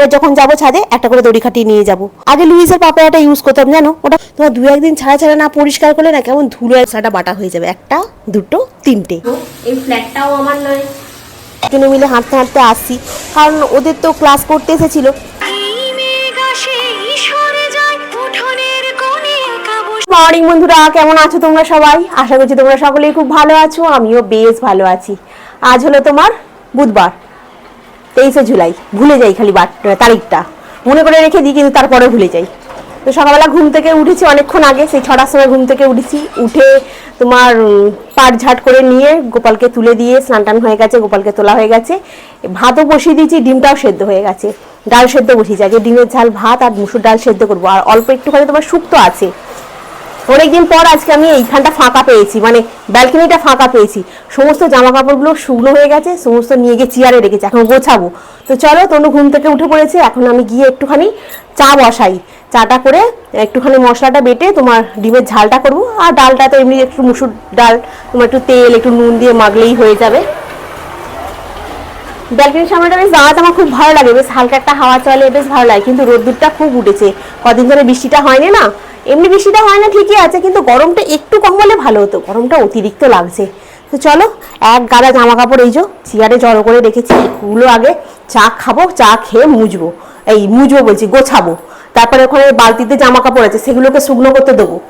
এবার যখন যাব ছাদে একটা করে দড়ি খাটিয়ে নিয়ে যাব। আগে লুইসের পাপায়াটা ইউজ করতাম জানো? ওটা তোমার দু একদিন ছাড়া ছাড়া না পরিষ্কার করলে না কেমন ধুলো একসাটা বাটা হয়ে যাবে। একটা দুটো তিনটে। এই ফ্ল্যাটটাও আমার নয়। দুজনে মিলে হাঁটতে হাঁটতে আসছি। কারণ ওদের তো ক্লাস করতে এসেছিল। মর্নিং বন্ধুরা কেমন আছো তোমরা সবাই? আশা করছি তোমরা সকলেই খুব ভালো আছো আমিও বেশ ভালো আছি। আজ হলো তোমার বুধবার। তেইশে জুলাই, ভুলে যাই খালি তারিখটা। মনে করে রেখে দিই, কিন্তু তারপরে ভুলে যাই। তো সকালবেলা ঘুম থেকে উঠেছি অনেকক্ষণ আগে, সেই ছটার সময় ঘুম থেকে উঠেছি। উঠে তোমার পাট ঝাট করে নিয়ে গোপালকে তুলে দিয়ে স্নান টান হয়ে গেছে, গোপালকে তোলা হয়ে গেছে। ভাতও বসিয়ে দিয়েছি, ডিমটাও সেদ্ধ হয়ে গেছে। ডাল সেদ্ধ বসিয়েছি, আগে ডিমের ঝাল, ভাত আর মুসুর ডাল সেদ্ধ করব। আর অল্প একটুখানি তোমার শুক্তো আছে। অনেকদিন পর আজকে আমি এইখানটা ফাঁকা পেয়েছি মানে ব্যালকনিটা ফাঁকা পেয়েছি। সমস্ত জামা কাপড়গুলো শুকনো হয়ে গেছে, সমস্ত নিয়ে গিয়ে চেয়ারে রেখেছি, এখন গোছাবো। তো চলো, তনু ঘুম থেকে উঠে পড়েছে, এখন আমি গিয়ে একটুখানি চা বসাই। চাটা করে একটুখানি মশলাটা বেটে তোমার ডিমের ঝালটা করব, আর ডালটা তো এমনি একটু মুসুর ডাল, তোমার একটু তেল, একটু নুন দিয়ে মাগলেই হয়ে যাবে। ব্যালকনির সামনেটা বেশ দাঁড়াতে আমার খুব ভালো লাগে, বেশ হালকা একটা হাওয়া চলে, বেশ ভালো লাগে, কিন্তু রোদ্দুরটা খুব উঠেছে। কদিন ধরে বৃষ্টিটা হয়নি না এমনি বৃষ্টিটা হয় না, ঠিকই আছে, কিন্তু গরমটা একটু কম হলে ভালো হতো। গরমটা অতিরিক্ত লাগছে। তো চলো, এক গাদা জামা কাপড় এই যে, চেয়ারে জড়ো করে রেখেছি এগুলো আগে চা খাব, চা খেয়ে মুজবো। এই মুজবো বলছি, গোছাবো। তারপরে ওখানে বালতিতে জামা কাপড় আছে, সেগুলোকে শুকনো করতে দেবো।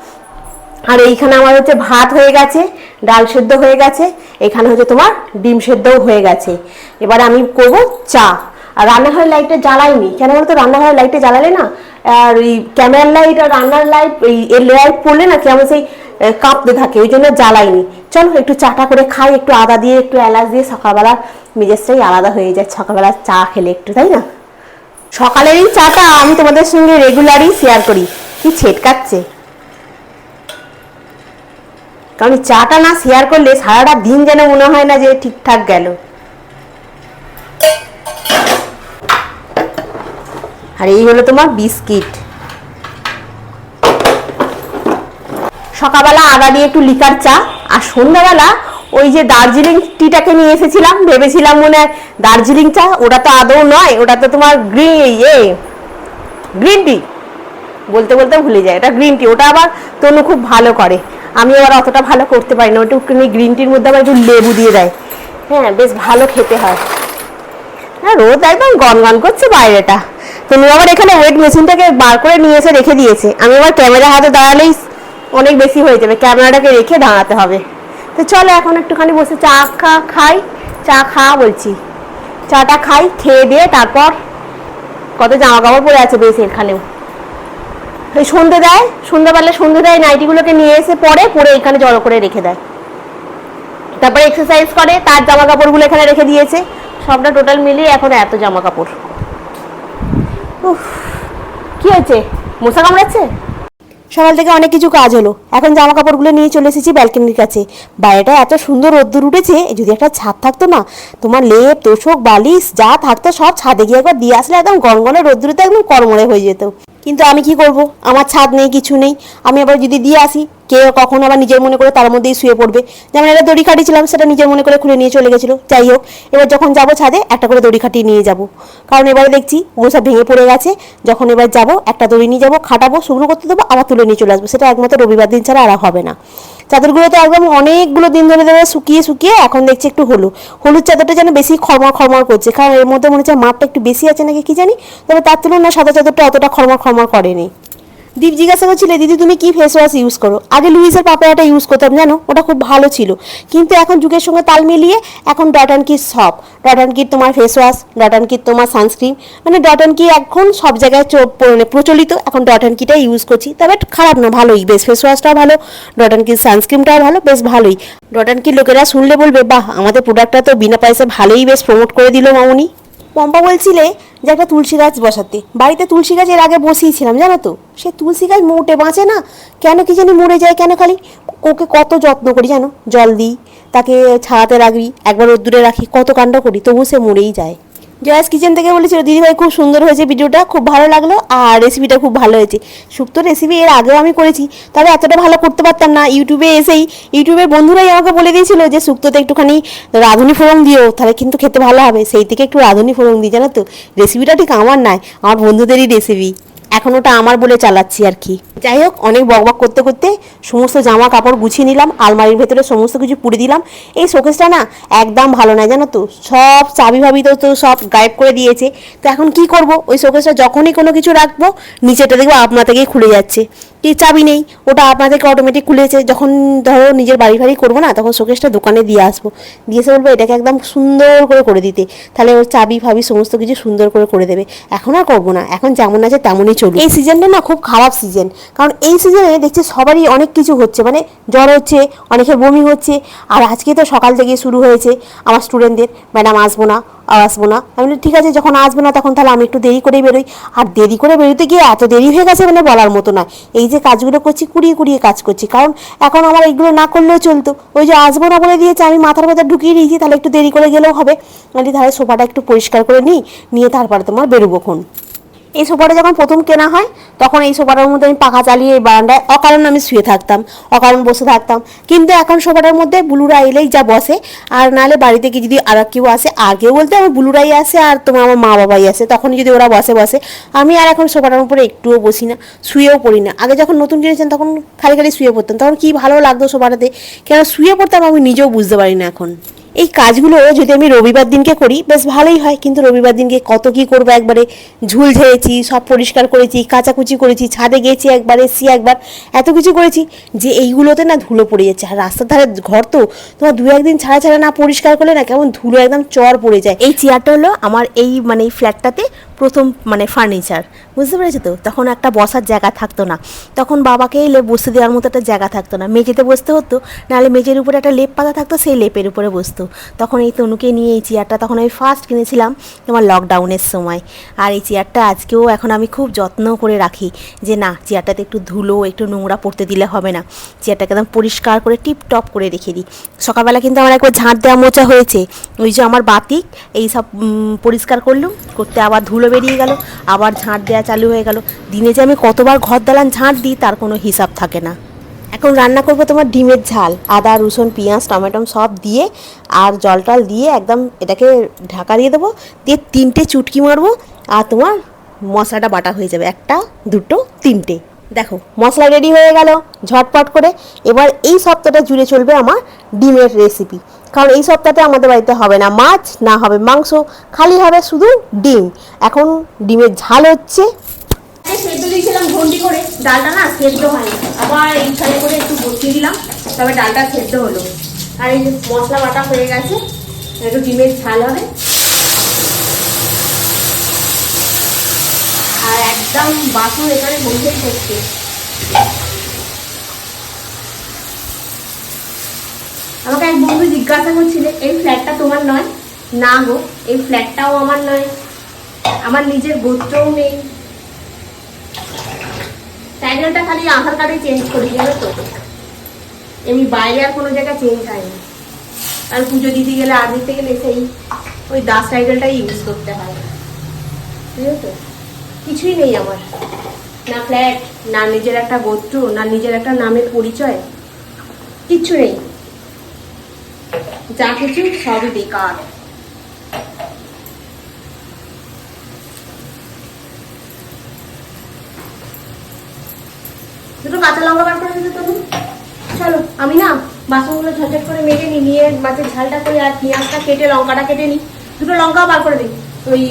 আর এইখানে আমার হচ্ছে ভাত হয়ে গেছে, ডাল সেদ্ধ হয়ে গেছে, এখানে হচ্ছে তোমার ডিম সেদ্ধও হয়ে গেছে। এবার আমি করব চা। আর রান্নাঘরের লাইটটা জ্বালাইনি। কেন বলতো? রান্নাঘরের লাইটটা জ্বালালে না আর এই ক্যামেরার লাইট আর রান্নার লাইট এই এর লেয়ার পড়লে না কেমন সেই কাঁপতে থাকে ওই জন্য জ্বালাইনি। চলো একটু চাটা করে খাই, একটু আদা দিয়ে, একটু এলাচ দিয়ে সকালবেলা মেজাজটাই আলাদা হয়ে যায় সকালবেলা চা খেলে একটু, তাই না? সকালের এই চাটা আমি তোমাদের সঙ্গে রেগুলারই শেয়ার করি। কি ছেটকাচ্ছে? কারণ চাটা না শেয়ার করলে সারাটা দিন যেন মনে হয় না যে ঠিকঠাক গেল। আর এই হলো তোমার বিস্কিট। সকালবেলা আদা দিয়ে একটু লিকার চা, আর সন্ধ্যাবেলা ওই যে দার্জিলিং টিটাকে নিয়ে এসেছিলাম, ভেবেছিলাম মনে হয় দার্জিলিং চা, ওটা তো আদৌ নয়, ওটা তো তোমার গ্রিন ইয়ে গ্রিন টি। বলতে বলতে ভুলে যায়, এটা গ্রিন টি, ওটা আবার তনু খুব ভালো করে। আমি আবার অতটা ভালো করতে পারি না ওটা একটুখানি গ্রিন টির মধ্যে আবার একটু লেবু দিয়ে দেয়। হ্যাঁ বেশ ভালো খেতে হয়। হ্যাঁ রোদ একদম গনগন করছে বাইরেটা। তনু আবার এখানে ওয়েট মেশিনটাকে বার করে নিয়ে এসে রেখে দিয়েছে। আমি আবার ক্যামেরা হাতে দাঁড়ালেই অনেক বেশি হয়ে যাবে। ক্যামেরাটাকে রেখে দাঁড়াতে হবে। তো চলো এখন একটুখানি বসে চা খা, খাই। চা খাওয়া বলছি। চাটা খাই, খেয়ে দিয়ে তারপর কত জামা কাপড় পরে আছে বেশ এখানেও। ওই সন্ধে দেয়। সন্ধ্যাবেলা সন্ধে দেয়, নাইটিগুলোকে নিয়ে এসে পরে পরে এখানে জড়ো করে রেখে দেয়। তারপরে এক্সারসাইজ করে, তার জামা কাপড়গুলো এখানে রেখে দিয়েছে। সবটা টোটাল মিলিয়ে এখন এত জামা কাপড় উফ, কি হয়েছে? মশা কামড়াচ্ছে? সকাল থেকে অনেক কিছু কাজ হলো। এখন জামা কাপড়গুলো নিয়ে চলে এসেছি ব্যালকনির কাছে। বাইরেটা এত সুন্দর রোদ্দুর উঠেছে যদি একটা ছাদ থাকতো না তোমার লেপ তোষক বালিশ যা থাকতো সব ছাদে গিয়ে একবার দিয়ে আসলে একদম গনগনে রোদ্দুরিতে একদম কর্মরে হয়ে যেত। কিন্তু আমি কি করব? আমার ছাদ নেই কিছু নেই। আমি আবার যদি দিয়ে আসি কে কখন আবার নিজের মনে করে তার মধ্যেই শুয়ে পড়বে। যেমন একটা দড়ি খাটিয়েছিলাম, সেটা নিজের মনে করে খুলে নিয়ে চলে গেছিল। যাই হোক, এবার যখন যাব ছাদে, একটা করে দড়ি খাটিয়ে নিয়ে যাব। কারণ এবারে দেখছি সব ভেঙে পড়ে গেছে। যখন এবার যাব, একটা দড়ি নিয়ে যাব, খাটাবো, শুকনো করতে দেবো, আবার তুলে নিয়ে চলে আসব। সেটা একমাত্র রবিবার দিন ছাড়া আর হবে না। চাদরগুলো তো একদম অনেকগুলো দিন ধরে ধরে শুকিয়ে শুকিয়ে এখন দেখছি একটু হলু। হলুদ চাদরটা যেন বেশি খরমর খরমর করছে। কারণ এর মধ্যে মনে হচ্ছে মাপটা একটু বেশি আছে নাকি কি জানি? তবে তার তুলনায় সাদা চাদরটা অতটা খরমর খরমর করেনি। দীপ জিজ্ঞাসা করছিলে, দিদি, তুমি কি ফেস ওয়াশ ইউজ করো? আগে লুইসের পাপায়াটা ইউজ করতাম, জানো? ওটা খুব ভালো ছিল। কিন্তু এখন যুগের সঙ্গে তাল মিলিয়ে এখন ডট অ্যান্ড কির সব ডট অ্যান্ড কির তোমার ফেস ওয়াশ ডট অ্যান্ড কির তোমার সানস্ক্রিন মানে ডট অ্যান্ড কি এখন সব জায়গায় মানে প্রচলিত। এখন ডট অ্যান্ড কিটাই ইউজ করছি। তবে খারাপ না, ভালোই। বেশ ফেস ওয়াশটাও ভালো ডট অ্যান্ড কির সানস্ক্রিনটাও ভালো, বেশ ভালোই। ডট অ্যান্ড কির লোকেরা শুনলে বলবে, বাহ, আমাদের প্রোডাক্টটা তো বিনা পয়সা ভালোই বেশ প্রমোট করে দিল মামুনি। পম্পা বলছিলে যে একটা তুলসী গাছ বসাতে। বাড়িতে তুলসী গাছ এর আগে বসিয়েছিলাম, জানো তো? সে তুলসী গাছ মোটে বাঁচে না, কেন কি জানি মরে যায় কেন খালি? ওকে কত যত্ন করি জানো? জল দিই, তাকে ছাড়াতে রাখবি একবার রোদ্দুরে রাখি, কত কাণ্ড করি তবু সে মরেই যায়। জয়াস কিচেন থেকে বলেছিল, দিদিভাই খুব সুন্দর হয়েছে ভিডিওটা, খুব ভালো লাগল আর রেসিপিটা খুব ভালো হয়েছে। শুক্তো রেসিপি এর আগেও আমি করেছি, তবে এতটা ভালো করতে পারতাম না। ইউটিউবে এসেই ইউটিউবের বন্ধুরাই আমাকে বলে দিয়েছিল যে শুক্তোতে একটুখানি রাঁধুনি ফোড়ন দিও, তাহলে কিন্তু খেতে ভালো হবে। সেই থেকে একটু রাঁধুনি ফোড়ন দিই, জানো তো? রেসিপিটা ঠিক আমার নয়, আমার বন্ধুদেরই রেসিপি এখন ওটা আমার বলে চালাচ্ছি আর কি। যাই হোক, অনেক বকবক করতে করতে সমস্ত জামা কাপড় গুছিয়ে নিলাম, আলমারির ভেতরে সমস্ত কিছু পুড়ে দিলাম। এই শোকেসটা না একদম ভালো নয়, জানো তো? সব চাবি ভাবি তো তো সব গায়েব করে দিয়েছে। তো এখন কি করব? ওই শোকেসটা যখনই কোনো কিছু রাখব নিচেটা দেখব আপনা থেকেই খুলে যাচ্ছে। কি চাবি নেই, ওটা আপনা থেকে অটোমেটিক খুলেছে। যখন ধরো নিজের বাড়ি ফাড়ি করব না, তখন শোকেসটা দোকানে দিয়ে আসব। দিয়ে এসে বলব, এটাকে একদম সুন্দর করে করে দিতে। তাহলে ওর চাবি ফাবি সমস্ত কিছু সুন্দর করে করে দেবে। এখন আর করব না। এখন যেমন আছে তেমনই চলবে এই সিজনটা না খুব খারাপ সিজন কারণ এই সিজনে দেখছি সবারই অনেক কিছু হচ্ছে। মানে জ্বর হচ্ছে অনেকের বমি হচ্ছে। আর আজকে তো সকাল থেকে শুরু হয়েছে আমার স্টুডেন্টদের ম্যাডাম আসব না আসব না। আমি বলি, ঠিক আছে যখন আসবে না তখন তাহলে আমি একটু দেরি করে বেরোই। আর দেরি করে বেরোতে গিয়ে এত দেরি হয়ে গেছে মানে বলার মতো না এই যে কাজগুলো করছি কুড়িয়ে কুড়িয়ে কাজ করছি। কারণ এখন আমার এইগুলো না করলেও চলতো। ওই যে আসব না বলে দিয়েছে আমি মাথার ভেতর ঢুকিয়ে দিয়েছি তাহলে একটু দেরি করে গেলেও হবে। তাহলে সোফাটা একটু পরিষ্কার করে নিই নিয়ে তারপরে তোমার বেরোবো খন এই সোফাটা যখন প্রথম কেনা হয়, তখন এই সোফাটার মধ্যে আমি পাখা চালিয়ে এই বারান্দায় অকারণ আমি শুয়ে থাকতাম, অকারণ বসে থাকতাম। কিন্তু এখন সোফাটার মধ্যে বুলুরা এলেই যা বসে, আর নাহলে বাড়িতে কি যদি আর কেউ আসে, আর কেউ বলতে আমার বুলুরাই আসে, আর তোমার আমার মা বাবাই আসে তখন যদি ওরা বসে বসে। আমি আর এখন সোফাটার উপরে একটুও বসি না, শুয়েও পড়ি না। আগে যখন নতুন কিনেছেন, তখন খালি খালি শুয়ে পড়তাম। তখন কি ভালো লাগতো সোফাটাতে। কেন শুয়ে পড়তাম আমি নিজেও বুঝতে পারি না এখন। এই কাজগুলো যদি আমি রবিবার দিনকে করি, বেশ ভালোই হয়। কিন্তু রবিবার দিনকে কত কি করব একবারে? ঝুল ঝেড়েছি, সব পরিষ্কার করেছি, কাচাকুচি করেছি, ছাদে গেছি একবারে, এসছি একবার, এত কিছু করেছি যে এইগুলোতে না ধুলো পড়ে যাচ্ছে। আর রাস্তার ধারে ঘর তো, তোমার দু একদিন ছাড়া ছাড়া না পরিষ্কার করলে না কেমন ধুলো একদম চর পড়ে যায়। এই চেয়ারটা হলো আমার এই মানে এই ফ্ল্যাটটাতে প্রথম মানে ফার্নিচার বুঝতে পেরেছ তো? তখন একটা বসার জায়গা থাকতো না। তখন বাবাকে লেপ বসতে দেওয়ার মতো একটা জায়গা থাকতো না। মেঝেতে বসতে হতো, নাহলে মেঝের উপরে একটা লেপ পাতা থাকতো, সেই লেপের উপরে বসতো। তখন এই তনুকে নিয়ে এই চেয়ারটা তখন আমি ফার্স্ট কিনেছিলাম তোমার লকডাউনের সময়। আর এই চেয়ারটা আজকেও এখন আমি খুব যত্ন করে রাখি যে, না, চেয়ারটাতে একটু ধুলো, একটু নোংরা পড়তে দিলে হবে না। চেয়ারটাকে একদম পরিষ্কার করে টিপ টপ করে রেখে দিই। সকালবেলা কিন্তু আমার একবার ঝাঁট দেওয়া মোচা হয়েছে। ওই যে আমার বাতিক, এই সব পরিষ্কার করলুম, করতে আবার ধুলো বেরিয়ে গেল, আবার ঝাঁট দেওয়া চালু হয়ে গেল। দিনে যে আমি কতবার ঘর দালান ঝাঁট দিই, তার কোনো হিসাব থাকে না। এখন রান্না করব তোমার ডিমের ঝাল, আদা, রসুন, পেঁয়াজ টমেটো সব দিয়ে আর জল টল দিয়ে একদম এটাকে ঢাকা দিয়ে দেবো, দিয়ে তিনটে চুটকি মারবো আর তোমার মশলাটা বাটা হয়ে যাবে। একটা, দুটো, তিনটে। দেখো, মশলা রেডি হয়ে গেল ঝটপট করে। এবার এই সপ্তাহটা জুড়ে চলবে আমার ডিমের রেসিপি কারণ এই সপ্তাহতে আমাদের বাড়িতে হবে না মাছ, না হবে মাংস, খালি হবে শুধু ডিম। এখন ডিমের ঝাল হচ্ছে। সেদ্ধ দিয়েছিলাম করে, ডালটা না সেদ্ধ হয়নি। আবার করে একটু দিলাম তবে ডালটা সেদ্ধ হলো। আর মশলা বাটা হয়ে গেছে, একটু ডিমের ঝাল হবে। আর একদম বাসন এখানে বসেই করছে। আমাকে এক বন্ধু জিজ্ঞাসা করছিলে, এই ফ্ল্যাটটা তোমার নয়? না গো, এই ফ্ল্যাটটাও আমার নয়। আমার নিজের গোত্রও নেই। টাইটেলটা খালি আধার কার্ডে চেঞ্জ করি জানো তো। এমনি বাইরে আর কোনো জায়গায় চেঞ্জ হয়নি। আর পুজো দিতে গেলে আর দিতে গেলে সেই ওই দাস টাইটেলটাই ইউজ করতে হয়। কিছুই নেই আমার। না ফ্ল্যাট না নিজের একটা গোত্র, না নিজের একটা নামের পরিচয়। কিচ্ছু নেই। যা কিছু সবই বেকার। দুটো কাঁচা লঙ্কা বার করে দিতে তবু চলো, আমি না বাসনগুলো ঝটঝট করে মেজে নিই, নিয়ে মাছের ঝালটা করি আর পেঁয়াজটা কেটে, লঙ্কাটা কেটে নিই। দুটো লঙ্কাও বার করে দিই। ওই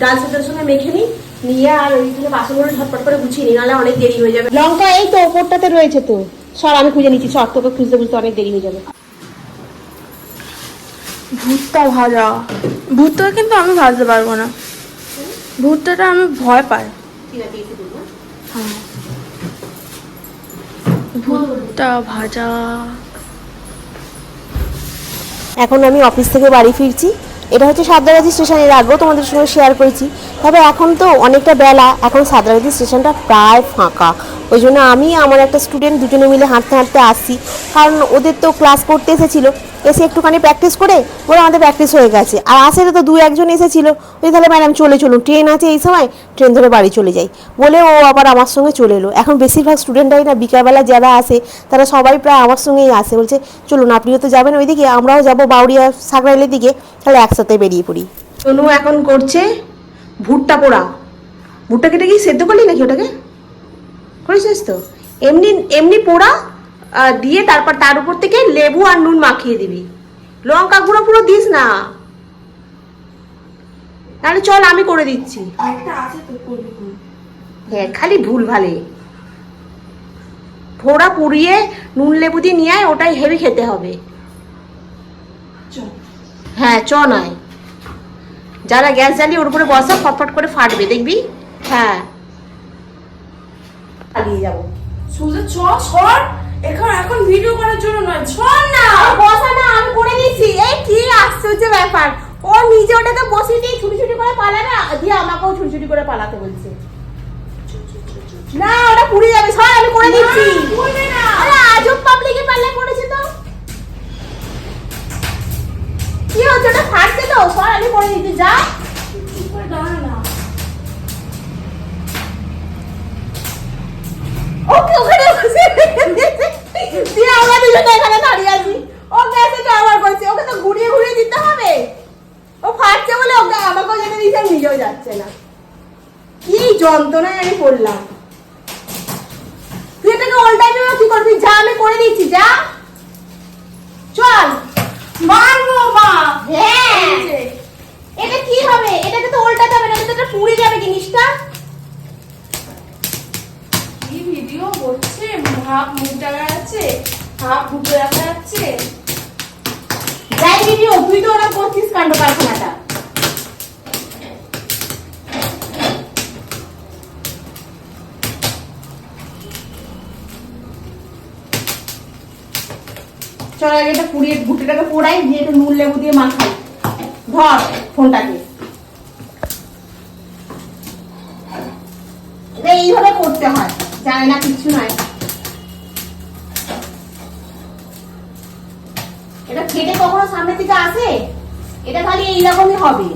ডাল সেদ্ধের সঙ্গে মেখে নিই, নিয়ে আর ওই থেকে বাসনগুলো ঝটপট করে গুছিয়ে নিই, নাহলে অনেক দেরি হয়ে যাবে। লঙ্কা এই তো ওপরটাতে রয়েছে তো। সর, আমি খুঁজে নিচ্ছি। সর, তোকে খুঁজতে খুঁজতে অনেক দেরি হয়ে যাবে। ভুট্টা ভাজা। ভুট্টাটা কিন্তু আমি ভাজতে পারব না। ভুট্টাটা আমি ভয় পাই। হ্যাঁ। ভুট্টা ভাজা। এখন আমি অফিস থেকে বাড়ি ফিরছি। এটা হচ্ছে সাদরাগাছি স্টেশন, এর আগেও তোমাদের সঙ্গে শেয়ার করেছি। তবে এখন তো অনেকটা বেলা। এখন সাদরাগাছি স্টেশনটা প্রায় ফাঁকা। ওই জন্য আমি আমার একটা স্টুডেন্ট দুজনে মিলে হাঁটতে হাঁটতে আসছি। কারণ ওদের তো ক্লাস করতে এসেছিল। এসে একটুখানি প্র্যাকটিস করে ওরা আমাদের প্র্যাকটিস হয়ে গেছে। আর আসে তো দু একজন এসেছিল। ওই তাহলে ম্যাডাম চলে চলুন। ট্রেন আছে এই সময়, ট্রেন ধরে বাড়ি চলে যাই। বলে ও আবার আমার সঙ্গে চলে এলো। এখন বেশিরভাগ স্টুডেন্টরাই না বিকালবেলা যারা আসে, তারা সবাই প্রায় আমার সঙ্গেই আসে। বলছে, চলুন, আপনিও তো যাবেন ওইদিকে, আমরাও যাব বাউরিয়া সাকরাইলের দিকে। তাহলে একসাথে বেরিয়ে পড়ি। তনু এখন করছে ভুট্টা পোড়া। ভুট্টা কেটে কি সেদ্ধ করলি নাকি ওটাকে? করেছিস তো? এমনি এমনি পোড়া দিয়ে তারপর তার উপর থেকে লেবু আর নুন মাখিয়ে দিবি। লঙ্কা গুঁড়ো পুরো দিস না। তাহলে চল আমি করে দিচ্ছি। হ্যাঁ খালি ভুল ভালে। ফোড়া পুড়িয়ে নুন লেবু দিয়ে নিয়ে আয় ওটাই হেভি খেতে হবে। হ্যাঁ চ নয়। যারা গ্যাস জ্বালিয়ে ওর উপরে বসা ফটফট করে ফাটবে দেখবি? হ্যাঁ। চালিয়ে যাব। সুজে চ সর। এখন এখন ভিডিও করার জন্য নয় ছড় না। বসা না আমি করে দিচ্ছি এই কি আশ্চর্য ব্যাপার। ও নিজে ওটাকে বসিয়ে দিয়ে ছুটি ছুটি করে পালাবে দিয়ে আমাকেও ছুটি ছুটি করে পালাতে বলছে। না ওটা পুড়ে যাবে। সর আমি করে দিচ্ছি। আরে আজব পাবলিকে পাল্লে পড়েছে তো। কি হচ্ছে ওটা ফাটছে তো সর আমি করে দিচ্ছি যা চুপ করে দাঁড়া না ওকে ওখানে বসে দিয়ে আমরা দুজনে এখানে দাঁড়িয়ে আছি ও গ্যাসে ব্যবহার করছে ওকে তো ঘুরিয়ে ঘুরিয়ে দিতে হবে ও ফাটছে বলে ওকে আমাকেও যেতে দিচ্ছে আর নিজেও যাচ্ছে না কি যন্ত্রণায় আমি পড়লাম। তুই এটাকে দেবে কি করবি? যা আমি করে দিচ্ছি যা। চল। মারবো মা। হ্যাঁ। এটা কি হবে? এটাকে তো উল্টাতে হবে না এটা পুড়ে যাবে জিনিসটা। কি ভিডিও করছে হাফ মুখ দেখা যাচ্ছে হাফ বুকে দেখা যাচ্ছে যাই ভিডিও তুই তো ওরা করছিস কাণ্ড কারখানাটা। চল আগে এটা পুড়িয়ে ভুট্টাটাকে পোড়াই দিয়ে একটু নুন, লেবু দিয়ে মাখাই। ধর ফোনটাকে। এইভাবে করতে হয়, জানে না, কিচ্ছু নয়। এটা খেটে কখনো সামনের দিকে আসে? এটা খালি এইরকমই হবে।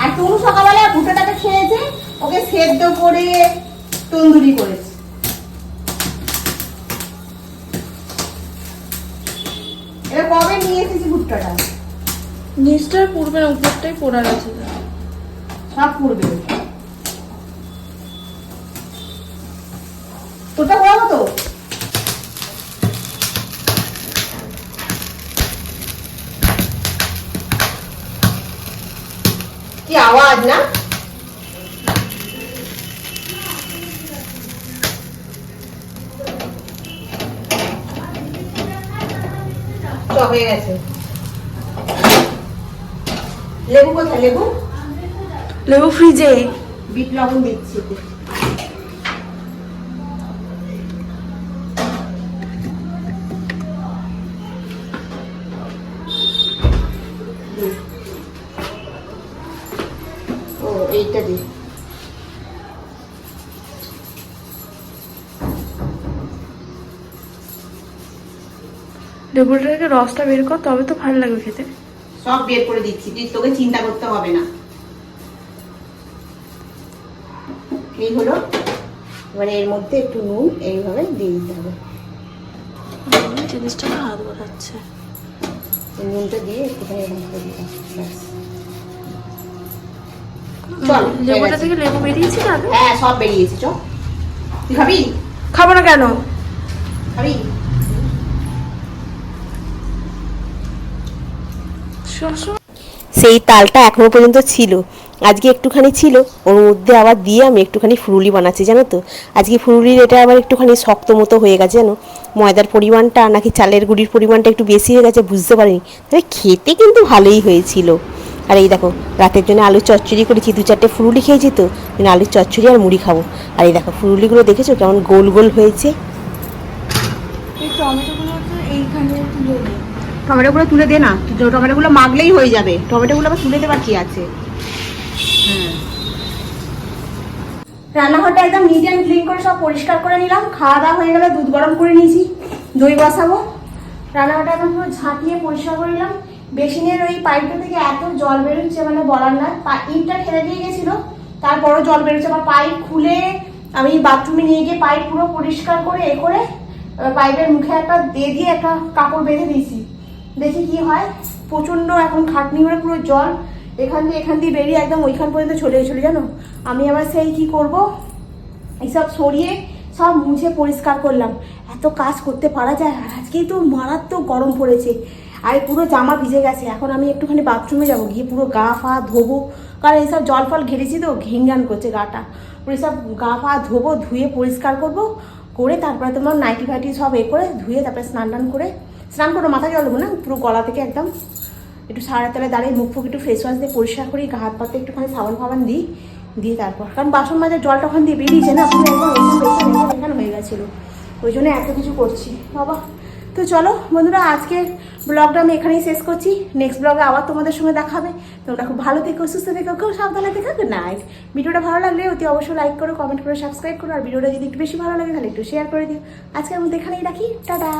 আর তনু সকালবেলা ভুট্টাটাকে খেয়েছে, ওকে সেদ্ধ করে তন্দুরি করেছে এটা কবে নিয়ে এসেছি ভুট্টাটা। নিচটা পুড়বে না উপরটাই গেছে সব পড়াবো তো? কি আওয়াজ না? হয়ে গেছে। লেবু কোথায়? লেবু? লেবু ফ্রিজে। বিট লবণ দিচ্ছি। লেবুটাকে রসটা বের কর তবে তো ভালো লাগবে খেতে। সব বের করে দিচ্ছি তুই তোকে চিন্তা করতে হবে না। এই হলো এবারে এর মধ্যে একটু নুন এইভাবে দিয়ে দিতে হবে। জিনিসটা হাত বোঝাচ্ছে এই নুনটা দিয়ে একটুখানি এরকম করে দিতে ব্যাস। চল, লেবুটা। থেকে লেবু বেরিয়েছে না হ্যাঁ সব বেরিয়েছে চ তুই খাবি? খাব না কেন? খাবি? সেই তালটা এখনও পর্যন্ত ছিল। আজকে একটুখানি ছিল। ওর মধ্যে আবার দিয়ে আমি একটুখানি ফুরুলি বানাচ্ছি, জানো তো? আজকে ফুরুলির এটা আবার একটুখানি শক্ত মতো হয়ে গেছে, জানো? ময়দার পরিমাণটা নাকি চালের গুঁড়ির পরিমাণটা একটু বেশি হয়ে গেছে, বুঝতে পারিনি। তবে খেতে কিন্তু ভালোই হয়েছিল। আর এই দেখো, রাতের জন্য আলু চচ্চড়ি করেছি, দু চারটে ফুরুলি খেয়েছি তো আমি আলুর চচ্চড়ি আর মুড়ি খাব। আর এই দেখো, ফুরুলিগুলো দেখেছ কেমন গোল গোল হয়েছে? টমেটোগুলো তুলে দে না। টমেটোগুলো মাগলেই হয়ে যাবে। টমেটোগুলো আবার তুলে দেবার কি আছে? রান্নাঘরটা একদম নিট অ্যান্ড ক্লিন করে সব পরিষ্কার করে নিলাম। খাওয়া দাওয়া হয়ে গেলে দুধ গরম করে নিয়েছি। দই বসাবো। রান্নাঘরটা একদম পুরো ঝাঁটিয়ে পরিষ্কার করে নিলাম। বেসিনের ওই পাইপটা থেকে এত জল বেরোচ্ছে মানে বলার না ইটটা ঠেলে দিয়ে গেছিল। তারপরও জল বেরোচ্ছে। আবার পাইপ খুলে আমি বাথরুমে নিয়ে গিয়ে পাইপ পুরো পরিষ্কার করে এ করে পাইপের মুখে একটা দিয়ে দিয়ে একটা কাপড় বেঁধে দিয়েছি। দেখি কি হয়। প্রচণ্ড এখন খাটনি করে পুরো জল এখান দিয়ে এখান দিয়ে বেরিয়ে একদম ওইখান পর্যন্ত চলে গেছিল জানো? আমি আবার সেই কি করব? এইসব সরিয়ে সব মুছে পরিষ্কার করলাম। এত কাজ করতে পারা যায় আর আজকেই তো মারাত্মক গরম পড়েছে। আর পুরো জামা ভিজে গেছে। এখন আমি একটুখানি বাথরুমে যাব, গিয়ে পুরো গা ফা ধোবো। কারণ এইসব জল ফল ঘেরেছি তো ঘিনঘান করছে গাটা। পুরো সব গা ফা ধোবো, ধুয়ে পরিষ্কার করব। করে তারপরে তোমার নাইটি ফাইটি সব এ করে ধুয়ে তারপরে স্নান টান করে স্নান করে মাথা জল দেবো না, পুরো গলা থেকে একদম। একটু সারা তেলে দাঁড়িয়ে মুখ ফুক একটু ফেস ওয়াশ দিয়ে পরিষ্কার করি হাত পাতে একটুখানি সাবান ফাবান দিই, দিয়ে তারপর কারণ বাসন মাজার জলটা ওখান দিয়ে বেরিয়েছে না এখানে হয়ে গেছিল। ওই জন্য এত কিছু করছি, বাবা। তো চলো, বন্ধুরা, আজকের ব্লগটা আমি এখানেই শেষ করছি। নেক্সট ব্লগে আবার তোমাদের সঙ্গে দেখাবে তোমরা খুব ভালো থেকো, সুস্থ থেকো, খুব সাবধানে থেকো গুড নাইট ভিডিওটা ভালো লাগলে অতি অবশ্যই লাইক করো কমেন্ট করো সাবস্ক্রাইব করো, আর ভিডিওটা যদি একটু বেশি ভালো লাগে তাহলে একটু শেয়ার করে দিও। আজকের মধ্যে এখানেই রাখি, টাটা।